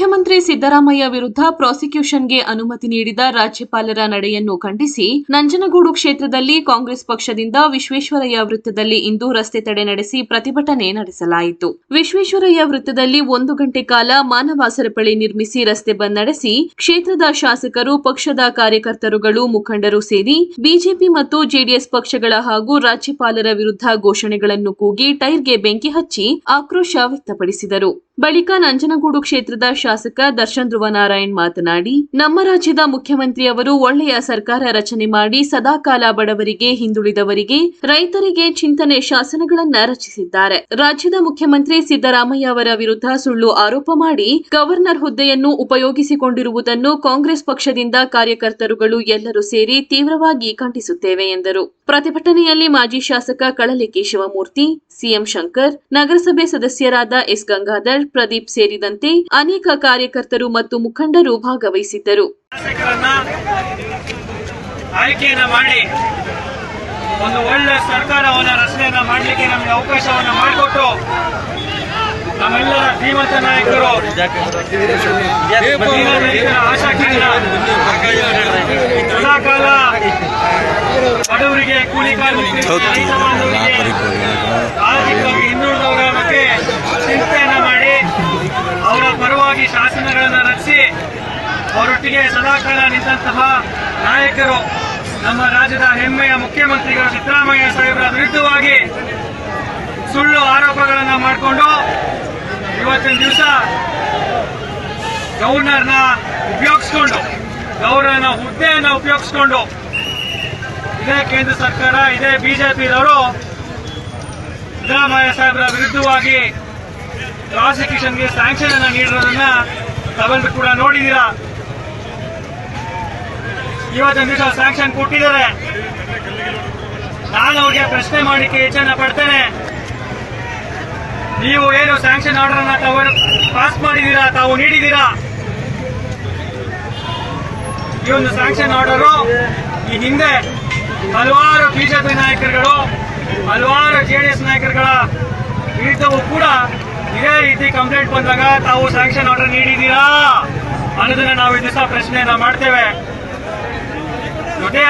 ಮುಖ್ಯಮಂತ್ರಿ ಸಿದ್ದರಾಮಯ್ಯ ವಿರುದ್ಧ ಪ್ರಾಸಿಕ್ಯೂಷನ್ಗೆ ಅನುಮತಿ ನೀಡಿದ ರಾಜ್ಯಪಾಲರ ನಡೆಯನ್ನು ಖಂಡಿಸಿ, ನಂಜನಗೂಡು ಕ್ಷೇತ್ರದಲ್ಲಿ ಕಾಂಗ್ರೆಸ್ ಪಕ್ಷದಿಂದ ವಿಶ್ವೇಶ್ವರಯ್ಯ ವೃತ್ತದಲ್ಲಿ ಇಂದು ರಸ್ತೆ ತಡೆ ನಡೆಸಿ ಪ್ರತಿಭಟನೆ ನಡೆಸಲಾಯಿತು. ವಿಶ್ವೇಶ್ವರಯ್ಯ ವೃತ್ತದಲ್ಲಿ ಒಂದು ಗಂಟೆ ಕಾಲ ಮಾನವ ಸರಪಳಿ ನಿರ್ಮಿಸಿ ರಸ್ತೆ ಬಂದ್ ನಡೆಸಿ, ಕ್ಷೇತ್ರದ ಶಾಸಕರು, ಪಕ್ಷದ ಕಾರ್ಯಕರ್ತರುಗಳು, ಮುಖಂಡರು ಸೇರಿ ಬಿಜೆಪಿ ಮತ್ತು ಜೆಡಿಎಸ್ ಪಕ್ಷಗಳ ಹಾಗೂ ರಾಜ್ಯಪಾಲರ ವಿರುದ್ಧ ಘೋಷಣೆಗಳನ್ನು ಕೂಗಿ ಟೈರ್ಗೆ ಬೆಂಕಿ ಹಚ್ಚಿ ಆಕ್ರೋಶ ವ್ಯಕ್ತಪಡಿಸಿದರು. ಬಳಿಕ ನಂಜನಗೂಡು ಕ್ಷೇತ್ರದ ಶಾಸಕ ದರ್ಶನ್ ಧ್ರುವನಾರಾಯಣ್ ಮಾತನಾಡಿ, ನಮ್ಮ ರಾಜ್ಯದ ಮುಖ್ಯಮಂತ್ರಿಯವರು ಒಳ್ಳೆಯ ಸರ್ಕಾರ ರಚನೆ ಮಾಡಿ ಸದಾಕಾಲ ಬಡವರಿಗೆ ಹಿಂದುಳಿದವರಿಗೆ ರೈತರಿಗೆ ಚಿಂತನೆ ಶಾಸನಗಳನ್ನ ರಚಿಸಿದ್ದಾರೆ. ರಾಜ್ಯದ ಮುಖ್ಯಮಂತ್ರಿ ಸಿದ್ದರಾಮಯ್ಯ ಅವರ ವಿರುದ್ಧ ಸುಳ್ಳು ಆರೋಪ ಮಾಡಿ ಗವರ್ನರ್ ಹುದ್ದೆಯನ್ನು ಉಪಯೋಗಿಸಿಕೊಂಡಿರುವುದನ್ನು ಕಾಂಗ್ರೆಸ್ ಪಕ್ಷದಿಂದ ಕಾರ್ಯಕರ್ತರುಗಳು ಎಲ್ಲರೂ ಸೇರಿ ತೀವ್ರವಾಗಿ ಖಂಡಿಸುತ್ತೇವೆ ಎಂದರು. ಪ್ರತಿಭಟನೆಯಲ್ಲಿ ಮಾಜಿ ಶಾಸಕ ಕಳಲಿಕಿ ಶಿವಮೂರ್ತಿ, ಸಿಎಂ ಶಂಕರ್, ನಗರಸಭೆ ಸದಸ್ಯರಾದ ಎಸ್ ಗಂಗಾಧರ್ ಪ್ರದೀಪ್ ಸೇರಿದಂತೆ ಅನೇಕ ಕಾರ್ಯಕರ್ತರು ಮತ್ತು ಮುಖಂಡರು ಭಾಗವಹಿಸಿದ್ದರು. ಆಯ್ಕೆಯನ್ನ ಮಾಡಿ ಒಂದು ಒಳ್ಳೆ ಸರ್ಕಾರವನ್ನ ರಚನೆಯನ್ನ ಮಾಡಲಿಕ್ಕೆ ನಮಗೆ ಅವಕಾಶವನ್ನ ಮಾಡಿಕೊಟ್ಟು ನಮ್ಮೆಲ್ಲರ ಧೀಮಂತ ನಾಯಕರು ಆಶಾ ಆಶಾಕಿರಣ ಸದಾಕಾಲ ಬಡವರಿಗೆ ಕೂಲಿ ಕಾರ್ಮಿಕರಿಗೆ ರೈತ ಬಾಂಧವರಿಗೆ ಆರ್ಥಿಕವಾಗಿ ಹಿಂದುಳಿದವರ ಬಗ್ಗೆ ಚಿಂತೆಯನ್ನ ಮಾಡಿ ಅವರ ಪರವಾಗಿ ಶಾಸನಗಳನ್ನು ರಚಿಸಿ ಅವರೊಟ್ಟಿಗೆ ಸದಾಕಾಲ ನಿಂತಹ ನಾಯಕರು ನಮ್ಮ ರಾಜ್ಯದ ಹೆಮ್ಮೆಯ ಮುಖ್ಯಮಂತ್ರಿಗಳು ಸಿದ್ದರಾಮಯ್ಯ ಸಾಹೇಬರ ವಿರುದ್ಧವಾಗಿ ಸುಳ್ಳು ಆರೋಪಗಳನ್ನು ಮಾಡಿಕೊಂಡು ಇವತ್ತಿನ ದಿವಸ ಗವರ್ನರ್ನ ಉಪಯೋಗಿಸ್ಕೊಂಡು, ಗವರ್ನರ್ನ ಹುದ್ದೆಯನ್ನ ಉಪಯೋಗಿಸ್ಕೊಂಡು ಇದೇ ಕೇಂದ್ರ ಸರ್ಕಾರ, ಇದೇ ಬಿಜೆಪಿಯವರು ಸಿದ್ದರಾಮಯ್ಯ ಸಾಹೇಬರ ವಿರುದ್ಧವಾಗಿ ಪ್ರಾಸಿಕ್ಯೂಷನ್ಗೆ ಸ್ಯಾಂಕ್ಷನ್ ಅನ್ನ ನೀಡಿರೋದನ್ನ ತಗೊಂಡು ಕೂಡ ನೋಡಿದ್ದೀರಾ? ಇವತ್ತಿನ ದಿವಸ ಸ್ಯಾಂಕ್ಷನ್ ಕೊಟ್ಟಿದ್ದಾರೆ. ನಾನು ಅವ್ರಿಗೆ ಪ್ರಶ್ನೆ ಮಾಡಲಿಕ್ಕೆ ಹೆಚ್ಚನ್ನ ಪಡ್ತೇನೆ. ನೀವು ಏನು ಸ್ಯಾಂಕ್ಷನ್ ಆರ್ಡರ್ ಅನ್ನ ತಾವು ಪಾಸ್ ಮಾಡಿದ್ದೀರಾ, ತಾವು ನೀಡಿದ್ದೀರಾ? ಈ ಒಂದು ಸ್ಯಾಂಕ್ಷನ್ ಆರ್ಡರು ಈ ಹಿಂದೆ ಹಲವಾರು ಬಿಜೆಪಿ ನಾಯಕರುಗಳು, ಹಲವಾರು ಎಸ್ ನಾಯಕರುಗಳ ವಿರುದ್ಧವೂ ಕೂಡ ಇದೇ ರೀತಿ ಕಂಪ್ಲೇಂಟ್ ಬಂದಾಗ ತಾವು ಸ್ಯಾಂಕ್ಷನ್ ಆರ್ಡರ್ ನೀಡಿದ್ದೀರಾ ಅನ್ನೋದನ್ನ ನಾವು ಈ ದಿವಸ ಪ್ರಶ್ನೆಯನ್ನ ಮಾಡ್ತೇವೆ.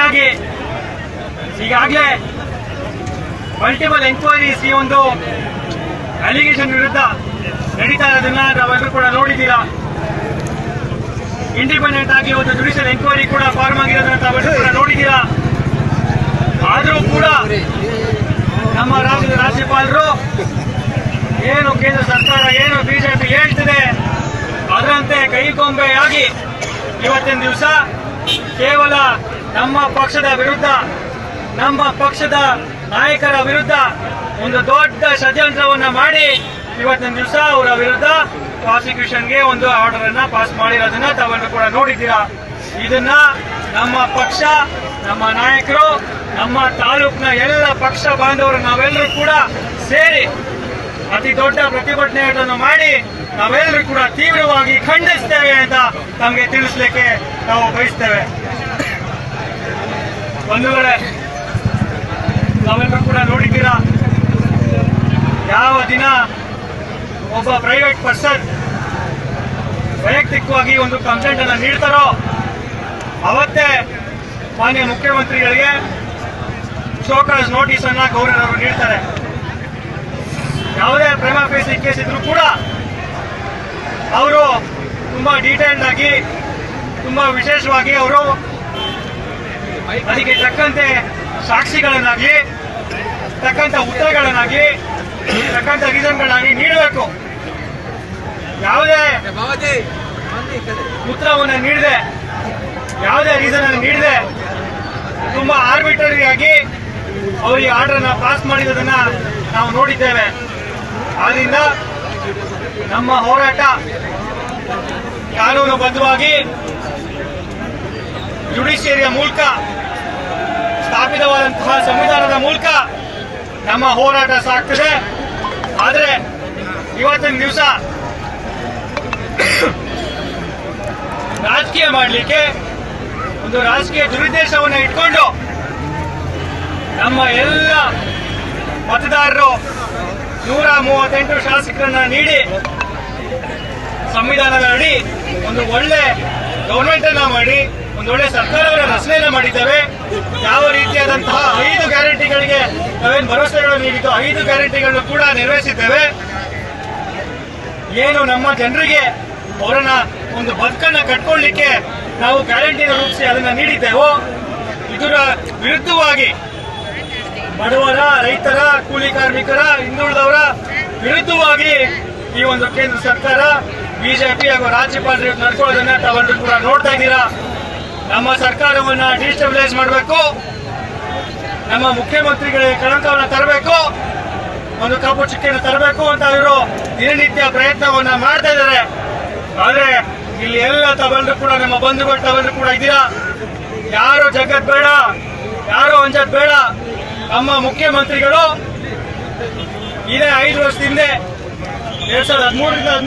ಜೊತೆಯಾಗಿ ಈಗಾಗಲೇ ಮಲ್ಟಿಪಲ್ ಎಂಕ್ವೈರೀಸ್ ಈ ಒಂದು ಅಲಿಗೇಷನ್ ವಿರುದ್ಧ ನಡೀತಾ ಇರೋದನ್ನ ನಾವೆಲ್ಲರೂ ಕೂಡ ನೋಡಿದ್ದೀರಾ? ಇಂಡಿಪೆಂಡೆಂಟ್ ಆಗಿ ಒಂದು ಜುಡಿಷಿಯಲ್ ಎಂಕ್ವೈರಿ ಕೂಡ ಫಾರ್ಮ್ ಆಗಿರೋದನ್ನ ತಾವೆಲ್ಲರೂ ಕೂಡ ನೋಡಿದ್ದೀರಾ? ಆದರೂ ಕೂಡ ನಮ್ಮ ರಾಜ್ಯದ ರಾಜ್ಯಪಾಲರು ಏನು ಕೇಂದ್ರ ಸರ್ಕಾರ, ಏನು ಬಿಜೆಪಿ ಹೇಳ್ತಿದೆ, ಅದರಂತೆ ಕೈಗೊಂಬೆಯಾಗಿ ಇವತ್ತಿನ ದಿವಸ ಕೇವಲ ನಮ್ಮ ಪಕ್ಷದ ವಿರುದ್ಧ, ನಮ್ಮ ಪಕ್ಷದ ನಾಯಕರ ವಿರುದ್ಧ ಒಂದು ದೊಡ್ಡ ಷಡ್ಯಂತ್ರವನ್ನ ಮಾಡಿ ಇವತ್ತಿನ ದಿವಸ ಅವರ ವಿರುದ್ಧ ಪ್ರಾಸಿಕ್ಯೂಷನ್ಗೆ ಒಂದು ಆರ್ಡರ್ ಅನ್ನ ಪಾಸ್ ಮಾಡಿರೋದನ್ನ ತಾವೆಲ್ಲರೂ ಕೂಡ ನೋಡಿದ್ದೀರಾ? ಇದನ್ನ ನಮ್ಮ ಪಕ್ಷ, ನಮ್ಮ ನಾಯಕರು, ನಮ್ಮ ತಾಲೂಕಿನ ಎಲ್ಲ ಪಕ್ಷ ಬಾಂಧವರು ನಾವೆಲ್ಲರೂ ಕೂಡ ಸೇರಿ ಅತಿ ದೊಡ್ಡ ಪ್ರತಿಭಟನೆಗಳನ್ನು ಮಾಡಿ ನಾವೆಲ್ಲರೂ ಕೂಡ ತೀವ್ರವಾಗಿ ಖಂಡಿಸ್ತೇವೆ ಅಂತ ನಮಗೆ ತಿಳಿಸ್ಲಿಕ್ಕೆ ನಾವು ಬಯಸ್ತೇವೆ. ವೇಳೆ ನಾವೆಲ್ಲರೂ ಕೂಡ ನೋಡಿದ್ದೀರಾ? ಯಾವ ದಿನ ಒಬ್ಬ ಪ್ರೈವೇಟ್ ಪರ್ಸನ್ ವೈಯಕ್ತಿಕವಾಗಿ ಒಂದು ಕಂಪ್ಲೇಂಟ್ ಅನ್ನು ನೀಡ್ತಾರೋ, ಅವತ್ತೇ ಮಾನ್ಯ ಮುಖ್ಯಮಂತ್ರಿಗಳಿಗೆ ಶೋಕಾಸ್ ನೋಟಿಸ್ ಅನ್ನ ಗವರ್ನರ್ ಅವರು ನೀಡ್ತಾರೆ. ಯಾವುದೇ ಪ್ರೇಮ ಫೇಸ್ ಕೇಸ್ ಇದ್ರೂ ಕೂಡ ಅವರು ತುಂಬಾ ಡೀಟೇಲ್ಡ್ ಆಗಿ, ತುಂಬಾ ವಿಶೇಷವಾಗಿ ಅವರು ಅದಕ್ಕೆ ತಕ್ಕಂತೆ ಸಾಕ್ಷಿಗಳನ್ನಾಗಿ, ತಕ್ಕಂತ ಉತ್ತರಗಳನ್ನಾಗಿ, ತಕ್ಕಂತ ರೀಸನ್ಗಳನ್ನಾಗಿ ನೀಡಬೇಕು. ಯಾವುದೇ ಉತ್ತರವನ್ನು ನೀಡದೆ, ಯಾವುದೇ ರೀಸನ್ ಅನ್ನು ನೀಡದೆ, ತುಂಬಾ ಆರ್ಬಿಟರಿ ಆಗಿ ಅವರಿಗೆ ಆರ್ಡರ್ ಅನ್ನ ಪಾಸ್ ಮಾಡಿರೋದನ್ನ ನಾವು ನೋಡಿದ್ದೇವೆ. ಆದ್ರಿಂದ ನಮ್ಮ ಹೋರಾಟ ಕಾನೂನುಬದ್ಧವಾಗಿ ಜುಡಿಷಿಯರಿಯ ಮೂಲಕ, ಸ್ಥಾಪಿತವಾದಂತಹ ಸಂವಿಧಾನದ ಮೂಲಕ ನಮ್ಮ ಹೋರಾಟ ಸಾಗ್ತದೆ. ಆದರೆ ಇವತ್ತಿನ ದಿವಸ ರಾಜಕೀಯ ಮಾಡಲಿಕ್ಕೆ ಒಂದು ರಾಜಕೀಯ ದುರುದ್ದೇಶವನ್ನು ಇಟ್ಕೊಂಡು ನಮ್ಮ ಎಲ್ಲ ಮತದಾರರು ನೂರ ಮೂವತ್ತೆಂಟು ಶಾಸಕರನ್ನ ನೀಡಿ ಸಂವಿಧಾನದ ಅಡಿ ಒಂದು ಒಳ್ಳೆ ಗೌರ್ಮೆಂಟ್ ಅನ್ನ ಮಾಡಿ ಒಂದು ವೇಳೆ ಸರ್ಕಾರವನ್ನ ರಚನೆಯನ್ನು ಮಾಡಿದ್ದೇವೆ. ಯಾವ ರೀತಿಯಾದಂತಹ ಐದು ಗ್ಯಾರಂಟಿಗಳಿಗೆ ನಾವೇನು ಭರವಸೆಗಳನ್ನು ನೀಡಿದ್ದು ಐದು ಗ್ಯಾರಂಟಿಗಳನ್ನು ಕೂಡ ನೆರವೇರಿಸಿದ್ದೇವೆ. ಏನು ನಮ್ಮ ಜನರಿಗೆ ಅವರನ್ನ ಒಂದು ಬದುಕನ್ನ ಕಟ್ಕೊಳ್ಳಿಕ್ಕೆ ನಾವು ಗ್ಯಾರಂಟಿನ ರೂಪಿಸಿ ಅದನ್ನ ನೀಡಿದ್ದೇವೋ, ಇದರ ವಿರುದ್ಧವಾಗಿ ಬಡವರ, ರೈತರ, ಕೂಲಿ ಕಾರ್ಮಿಕರ, ಹಿಂದುಳಿದವರ ವಿರುದ್ಧವಾಗಿ ಈ ಒಂದು ಕೇಂದ್ರ ಸರ್ಕಾರ, ಬಿಜೆಪಿ ಹಾಗೂ ರಾಜ್ಯಪಾಲರು ನಡ್ಕೊಳ್ಳೋದನ್ನ ತಾವೆಲ್ಲರೂ ಕೂಡ ನೋಡ್ತಾ ಇದ್ದೀರಾ? ನಮ್ಮ ಸರ್ಕಾರವನ್ನ ಡಿಸ್ಟೆಬಿಲೈಸ್ ಮಾಡಬೇಕು. ನಮ್ಮ ಮುಖ್ಯಮಂತ್ರಿಗಳಿಗೆ ಕಳಂಕವನ್ನ ತರಬೇಕು. ಒಂದು ಕಪ್ಪು ಚುಕ್ಕಿಯನ್ನು ತರಬೇಕು ಅಂತ ಇವರು ದಿನನಿತ್ಯ ಪ್ರಯತ್ನವನ್ನ ಮಾಡ್ತಾ ಇದ್ದಾರೆ. ಆದ್ರೆ ಇಲ್ಲಿ ಎಲ್ಲ ತಗೊಂಡ್ರು ಕೂಡ, ನಮ್ಮ ಬಂಧುಗಳು ತಗೊಂಡ್ರು ಕೂಡ ಇದ್ದೀರಾ? ಯಾರು ಜಗತ್ ಬೇಡ, ಯಾರು ಅಂಜದ್ ಬೇಡ. ನಮ್ಮ ಮುಖ್ಯಮಂತ್ರಿಗಳು ಇದೇ ಐದು ವರ್ಷದ ಹಿಂದೆ ಎರಡ್ ಸಾವಿರದ ಹದಿಮೂರರಿಂದ